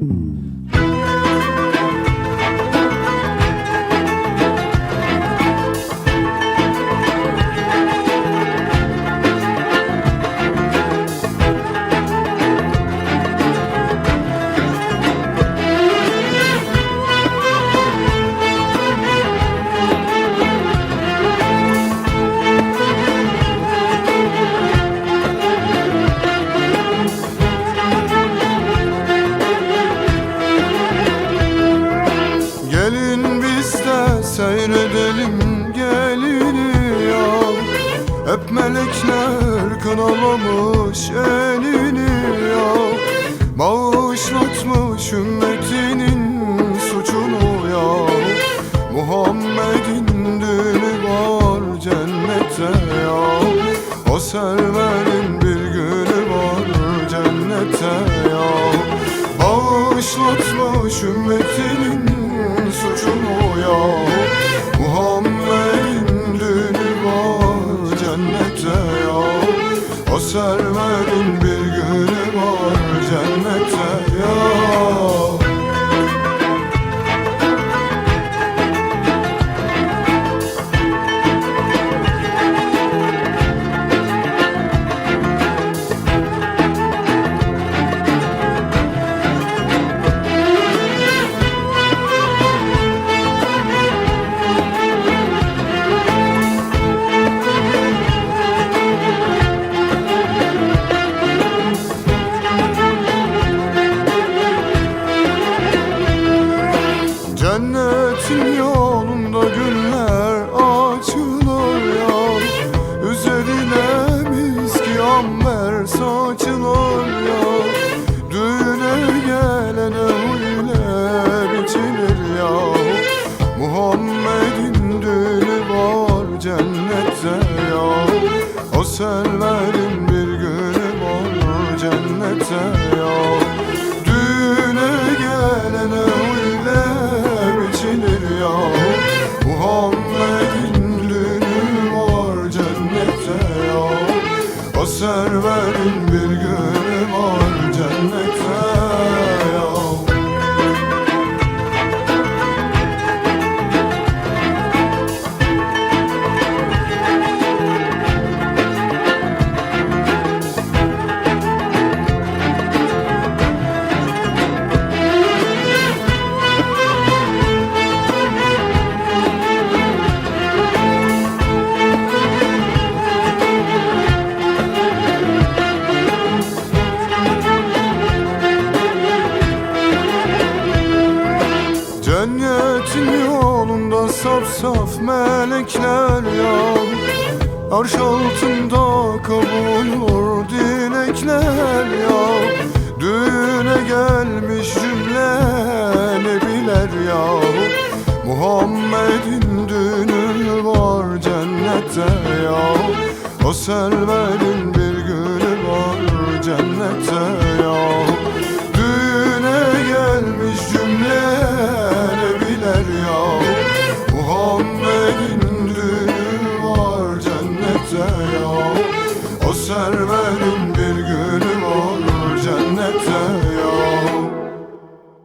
Mm. Kınalamış elini ya Bağışlatmış ümmetinin suçunu ya Muhammed'in dünü var cennete ya O serverin bir günü var cennete ya Bağışlatmış ümmetinin suçunu ya O serverin bir günü var cennete ya Cennetin yolunda güller açılır ya. Üzerine miski amber saçılır ya. Düğüne gelene huyler biçilir ya. Muhammed'in düğünü var cennette ya. O selverin bir günü var cennette ya O serverin bir günü var cennette yolunda saf saf melekler ya Arş altında kabul dilekler ya Düğüne gelmiş cümle nebiler ya Muhammed'in düğünü var cennette ya O serverin bir günü var cennette Muhammed'in